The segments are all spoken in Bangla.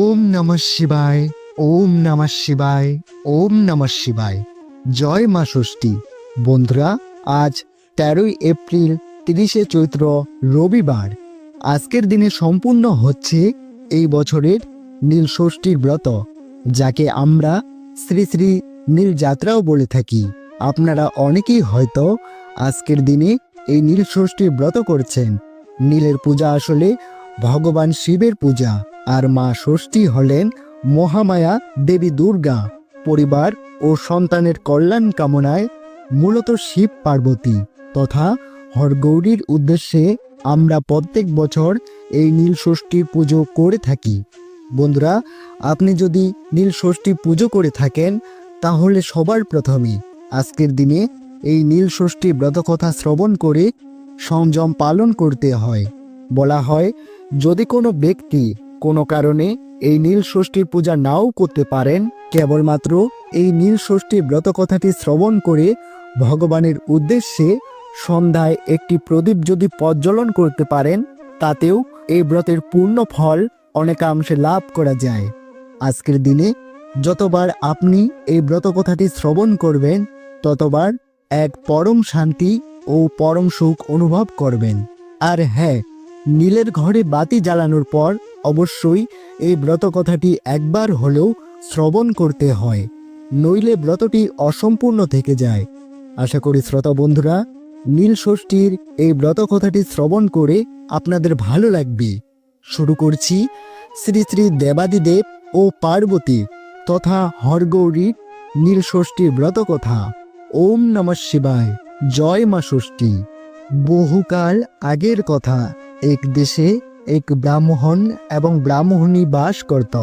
ওম নমঃ শিবায়, ওম নমঃ শিবায়, ওম নমঃ শিবায়। জয় মা ষষ্ঠী। বন্ধুরা, আজ তেরোই এপ্রিল, তিরিশে চৈত্র, রবিবার। আজকের দিনে সম্পূর্ণ হচ্ছে এই বছরের নীল ষষ্ঠীর ব্রত, যাকে আমরা শ্রী শ্রী নীল যাত্রাও বলে থাকি। আপনারা অনেকেই হয়তো আজকের দিনে এই নীল ষষ্ঠীর ব্রত করছেন। নীলের পূজা আসলে ভগবান শিবের পূজা। আর মা ষষ্ঠী হলেন মহামায়া দেবী দুর্গা। পরিবার ও সন্তানের কল্যাণ কামনায় মূলত শিব পার্বতী তথা হরগৌরীর উদ্দেশ্যে আমরা প্রত্যেক বছর এই নীল ষষ্ঠী পুজো করে থাকি। বন্ধুরা, আপনি যদি নীল ষষ্ঠী পুজো করে থাকেন, তাহলে সবার প্রথমে আজকের দিনে এই নীল ষষ্ঠী ব্রতকথা শ্রবণ করে সংযম পালন করতে হয়। বলা হয়, যদি কোনো ব্যক্তি কোনো কারণে এই নীল ষষ্ঠীর পূজা নাও করতে পারেন। কেবলমাত্র এই নীল ষষ্ঠী ব্রতকথাটি শ্রবণ করে ভগবানের উদ্দেশ্যে সন্ধ্যায় একটি প্রদীপ যদি প্রজ্বলন করতে পারেন, তাতেও এই ব্রতের পূর্ণ ফল অনেকাংশে লাভ করা যায়। আজকের দিনে যতবার আপনি এই ব্রত কথাটি শ্রবণ করবেন, ততবার এক পরম শান্তি ও পরম সুখ অনুভব করবেন। আর হ্যাঁ নীলের ঘরে বাতি জ্বালানোর পর অবশ্যই এই ব্রত কথাটি একবার হলেও শ্রবণ করতে হয়, নইলে ব্রতটি অসম্পূর্ণ থেকে যায়। আশা করি শ্রোতা বন্ধুরা, নীল ষষ্ঠীর এই ব্রত কথাটি শ্রবণ করে আপনাদের ভালো লাগবে। শুরু করছি শ্রী শ্রী দেবাদিদেব ও পার্বতী তথা হরগৌরীর নীল ষষ্ঠীর ব্রত কথা ওম নমঃ শিবায়। জয় মা ষষ্ঠী। বহুকাল আগের কথা। এক দেশে এক ব্রাহ্মণ এবং ব্রাহ্মণী বাস করত।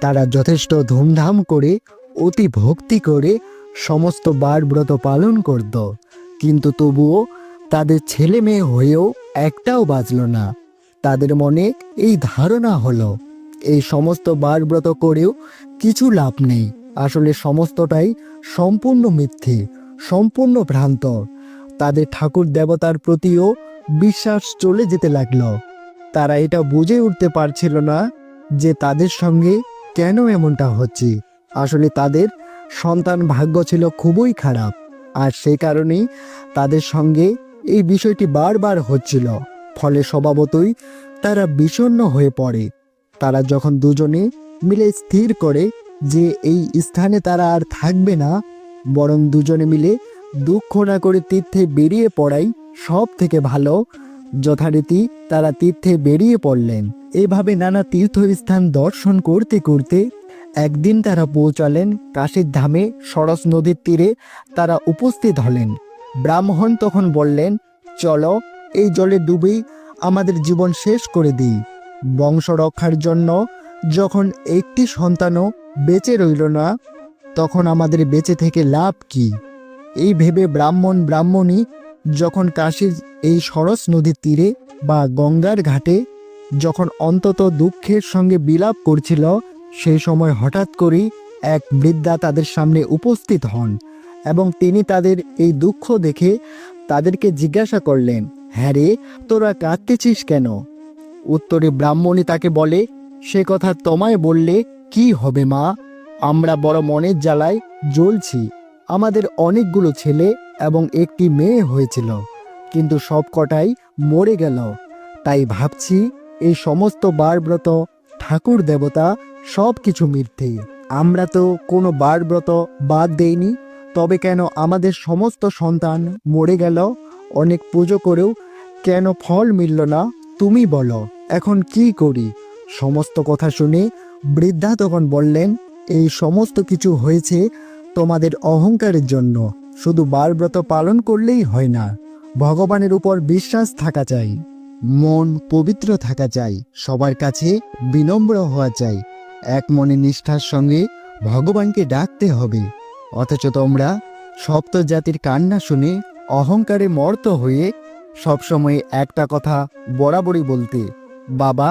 তারা যথেষ্ট ধুমধাম করে, অতি ভক্তি করে সমস্ত বার ব্রত পালন করত। কিন্তু তবুও তাদের ছেলে মেয়ে হয়েও একটাও বাঁচল না। তাদের মনে এই ধারণা হলো, এই সমস্ত বার ব্রত করেও কিছু লাভ নেই। আসলে সমস্তটাই সম্পূর্ণ মিথ্যে, সম্পূর্ণ ভ্রান্ত। তাদের ঠাকুর দেবতার প্রতিও বিশ্বাস চলে যেতে লাগল। তারা এটা বুঝে উঠতে পারছিল না যে তাদের সঙ্গে কেন এমনটা হচ্ছে। আসলে তাদের সন্তান ভাগ্য ছিল খুবই খারাপ, আর সেই কারণেই তাদের সঙ্গে এই বিষয়টি বারবার হচ্ছিল। ফলে স্বভাবতই তারা বিষণ্ণ হয়ে পড়ে। তারা যখন দুজনে মিলে স্থির করে যে এই স্থানে তারা আর থাকবে না, বরং দুজনে মিলে দুঃখ না করে তীর্থে বেরিয়ে পড়াই সব থেকে ভালো। যথারীতি তারা তীর্থে বেরিয়ে পড়লেন। এভাবে নানা তীর্থস্থান দর্শন করতে করতে একদিন তারা পৌঁছালেন কাশীর ধামে সরস নদীর তীরে তারা উপস্থিত হলেন। ব্রাহ্মণ তখন বললেন, চলো, এই জলে ডুবেই আমাদের জীবন শেষ করে দিই। বংশ রক্ষার জন্য যখন একটি সন্তানও বেঁচে রইল না, তখন আমাদের বেঁচে থেকে লাভ কি? এই ভেবে ব্রাহ্মণ ব্রাহ্মণী যখন কাশীর এই সরস নদীর তীরে বা গঙ্গার ঘাটে যখন অন্তত দুঃখের সঙ্গে বিলাপ করছিল সেই সময় হঠাৎ করেই এক বৃদ্ধা তাদের সামনে উপস্থিত হন এবং তিনি তাদের এই দুঃখ দেখে তাদেরকে জিজ্ঞাসা করলেন হ্যাঁ রে, তোরা কাঁদতেছিস কেন? উত্তরে ব্রাহ্মণী তাকে বলে, সে কথা তোমায় বললে কি হবে মা? আমরা বড় মনের জ্বালায় জ্বলছি। আমাদের অনেকগুলো ছেলে এবং একটি মেয়ে হয়েছিল। কিন্তু সব কটাই মরে গেল। তাই ভাবছি, এই সমস্ত বারব্রত, ঠাকুর দেবতা সব কিছু মিথ্যে আমরা তো কোনো বারব্রত বাদ দেইনি, তবে কেন আমাদের সমস্ত সন্তান মরে গেল? অনেক পুজো করেও কেন ফল মিলল না? তুমি বলো, এখন কি করি? সমস্ত কথা শুনে বৃদ্ধা তখন বললেন, এই সমস্ত কিছু হয়েছে তোমাদের অহংকারের জন্য। শুধু বারব্রত পালন করলেই হয় না, ভগবানের উপর বিশ্বাস থাকা চাই, মন পবিত্র থাকা চাই, সবার কাছে বিনম্র হওয়া চাই, এক মনে নিষ্ঠার সঙ্গে ভগবানকে ডাকতে হবে। অথচ তোমরা সপ্ত জাতির কান্না শুনে অহংকারে মর্ত হয়ে সবসময় একটা কথা বরাবরই বলতে, বাবা,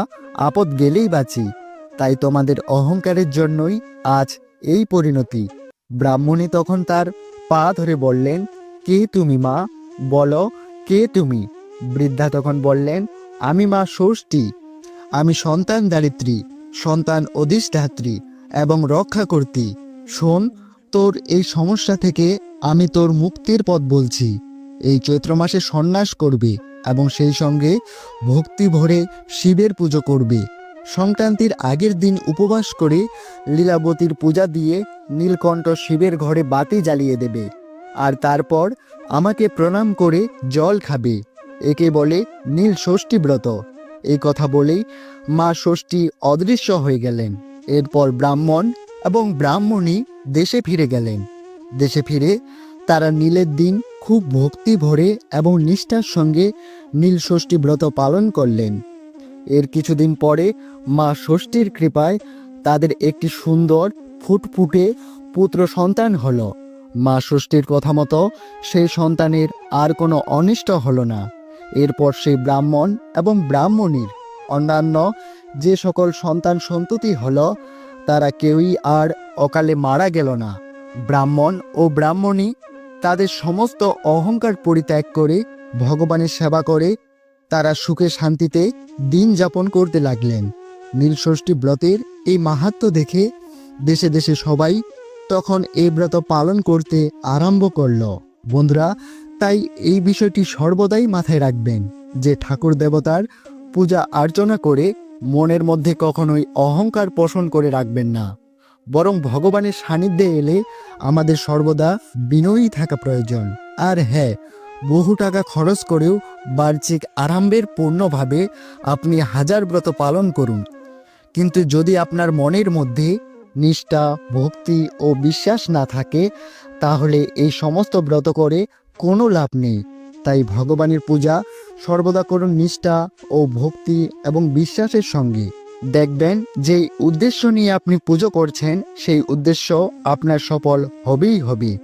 আপদ গেলেই বাঁচি, তাই তোমাদের অহংকারের জন্যই আজ এই পরিণতি। ব্রাহ্মণী তখন তার পা ধরে বললেন, কে তুমি, মা? বলো, কে তুমি? বৃদ্ধা তখন বললেন, আমি, মা, ষষ্ঠী। আমি সন্তান দারিত্রী সন্তান অধিষ্ঠাত্রী এবং রক্ষা করতি শোন, তোর এই সমস্যা থেকে আমি তোর মুক্তির পথ বলছি। এই চৈত্র মাসে সন্ন্যাস করবে এবং সেই সঙ্গে ভক্তি ভরে শিবের পুজো করবে। সংক্রান্তির আগের দিন উপবাস করে লীলাবতীর পূজা দিয়ে নীলকণ্ঠ শিবের ঘরে বাতি জ্বালিয়ে দেবে। আর তারপর আমাকে প্রণাম করে জল খাবে। একে বলে নীল ষষ্ঠী ব্রত। এই কথা বলেই মা ষষ্ঠী অদৃশ্য হয়ে গেলেন। এরপর ব্রাহ্মণ এবং ব্রাহ্মণী দেশে ফিরে গেলেন। দেশে ফিরে তারা নীলের দিন খুব ভক্তি ভরে এবং নিষ্ঠার সঙ্গে নীল ষষ্ঠী ব্রত পালন করলেন। এর কিছুদিন পরে মা ষষ্ঠীর কৃপায় তাদের একটি সুন্দর, ফুটফুটে পুত্র সন্তান হলো। মা ষষ্ঠীর কথা মতো সেই সন্তানের আর কোনো অনিষ্ট হলো না। এরপর সেই ব্রাহ্মণ এবং ব্রাহ্মণীর অন্যান্য যে সকল সন্তান সন্ততি হলো, তারা কেউই আর অকালে মারা গেল না। ব্রাহ্মণ ও ব্রাহ্মণী তাদের সমস্ত অহংকার পরিত্যাগ করে, ভগবানের সেবা করে তারা সুখে শান্তিতে দিন যাপন করতে লাগলেন। নীলষষ্ঠী ব্রতের এই মাহাত্ম্য দেখে দেশে দেশে সবাই তখন এই ব্রত পালন করতে আরম্ভ করল। বন্ধুরা, তাই এই বিষয়টি সর্বদাই মাথায় রাখবেন যে ঠাকুর দেবতার পূজা অর্চনা করে মনের মধ্যে কখনোই অহংকার পোষণ করে রাখবেন না। বরং ভগবানের সান্নিধ্যে এলে আমাদের সর্বদা বিনয়ী থাকা প্রয়োজন। আর হ্যাঁ বহু টাকা খরচ করেও বার্ষিক আরম্ভের পূর্ণভাবে আপনি হাজার ব্রত পালন করুন। কিন্তু যদি আপনার মনের মধ্যে নিষ্ঠা, ভক্তি ও বিশ্বাস না থাকে, তাহলে এই সমস্ত ব্রত করে কোনো লাভ নেই। তাই ভগবানের পূজা সর্বদা করুন নিষ্ঠা ও ভক্তি এবং বিশ্বাসের সঙ্গে। দেখবেন যে উদ্দেশ্য নিয়ে আপনি পুজো করছেন, সেই উদ্দেশ্য আপনার সফল হবেই হবে।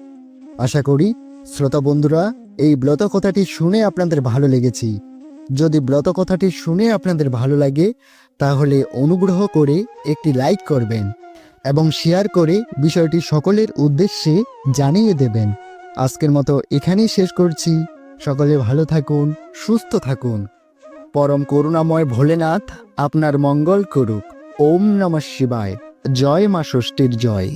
আশা করি শ্রোতা বন্ধুরা এই ব্রত কথাটি শুনে আপনাদের ভালো লেগেছি। যদি ব্রত কথাটি শুনে আপনাদের ভালো লাগে, তাহলে অনুগ্রহ করে একটি লাইক করবেন এবং শেয়ার করে বিষয়টি সকলের উদ্দেশ্যে জানিয়ে দেবেন। আজকের মতো এখানেই শেষ করছি। সকলে ভালো থাকুন, সুস্থ থাকুন। পরম করুণাময় ভোলেনাথ, আপনার মঙ্গল করুক। ওম নমঃ শিবায়। জয় মা ষষ্ঠীর জয়।